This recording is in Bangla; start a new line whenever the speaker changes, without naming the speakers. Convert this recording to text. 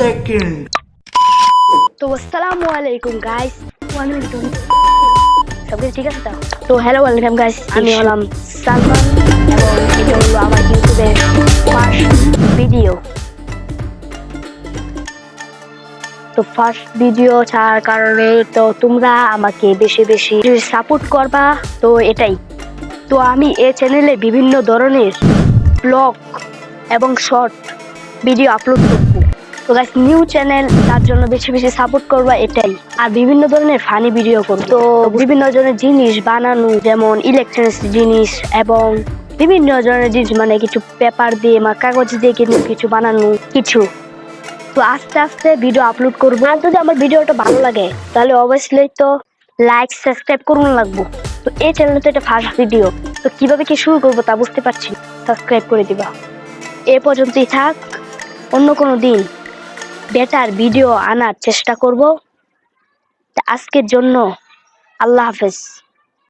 second.
তো আসসালামু আলাইকুম গাইস ওয়ালাইকুম সব কিছু ঠিক আছে তো? তো হ্যালো ওয়েলকাম গাইস আমি হলাম সালমান এবং এটা হলো আমার ইউটিউবের ফার্স্ট ভিডিও তো ফার্স্ট ভিডিও ছাড়ার কারণে তো তোমরা আমাকে বেশি বেশি সাপোর্ট করবা তো এটাই। তো আমি এই চ্যানেলে বিভিন্ন ধরনের ব্লগ এবং শর্ট ভিডিও আপলোড করব। তো গাইস নিউ চ্যানেল তার জন্য বেশি বেশি সাপোর্ট করবা এটাই। আর বিভিন্ন ধরনের ফানি ভিডিও করব। তো বিভিন্ন ধরনের জিনিস বানানো, যেমন ইলেকট্রনিক্স জিনিস এবং বিভিন্ন ধরনের জিনিস মানে কিছু পেপার দিয়ে বা কাগজ দিয়ে কিন্তু কিছু বানানো, কিছু। তো আস্তে আস্তে ভিডিও আপলোড করব। আর যদি আমার ভিডিওটা ভালো লাগে, তাহলে অবশ্যই তো লাইক সাবস্ক্রাইব করুন লাগবো। তো এই চ্যানেলে তো এটা ফার্স্ট ভিডিও তো কীভাবে কি শুরু করব তা বুঝতে পারছি সাবস্ক্রাইব করে দিবা। এ পর্যন্তই থাক। অন্য কোনো দিন। বেটার ভিডিও আনার চেষ্টা করব। আজকের জন্য আল্লাহ হাফেজ।